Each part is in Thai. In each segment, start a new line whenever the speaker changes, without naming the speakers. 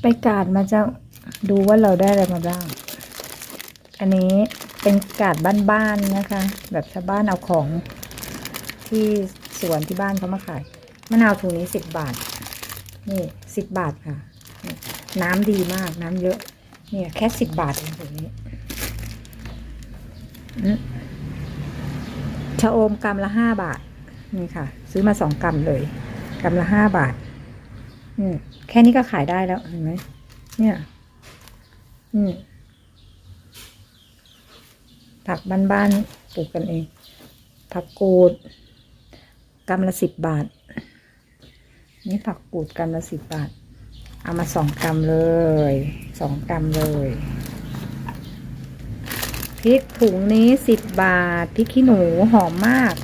ไปกาดมาจะดูว่าเราได้อะไรมาบ้าง อันนี้เป็นกาดบ้านๆนะคะ แบบชาวบ้านเอาของที่สวนที่บ้านเขามาขายมะนาวถุงนี้สิบบาท นี่สิบบาทค่ะ น้ำดีมากน้ำเยอะเนี่ยแค่สิบบาทเองถุงนี้ชะอมกรัมละห้าบาท นี่ค่ะ ซื้อมาสองกรัมเลยกรัมละห้าบาท อืมแค่นี้ก็ขายได้แล้วเห็นไหมเนี่ยอืมผักบ้านๆปลูกกันเอง ผักกูดกำละสิบบาท นี่ผักกูดกำละสิบบาท เอามาสองกำเลยสองกำเลยพริกถุงนี้สิบบาทพริกขี้หนูหอมมาก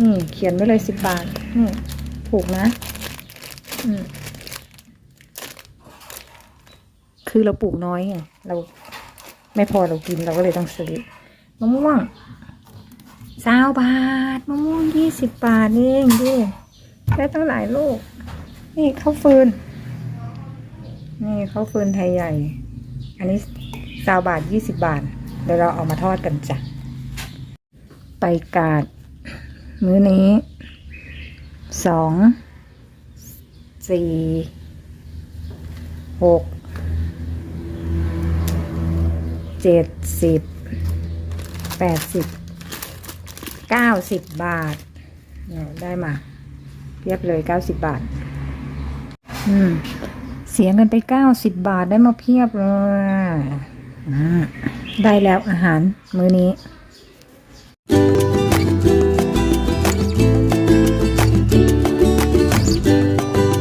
นี่เขียนไว้เลยสิบบาทนี่ถูกนะ อืม คือเราปลูกน้อยไงเราไม่พอเรากินเราก็เลยต้องซื้อมะม่วงสาวบาทมะม่วงยี่สิบบาทเองดิได้ตั้งหลายลูก นี่ข้าวฟืน นี่ข้าวฟืนไทยใหญ่ อันนี้สาวบาทยี่สิบบาท เดี๋ยวเราเอามาทอดกันจ้ะไปกาด มื้อนี้สองสี่หก เจ็ดสิบแปดสิบเก้าสิบบาทเนี่ยได้มาเพียบเลยเก้าสิบบาท อืม เสียเงินไปเก้าสิบบาทได้มาเพียบเลยอ่าได้แล้วอาหารมื้อนี้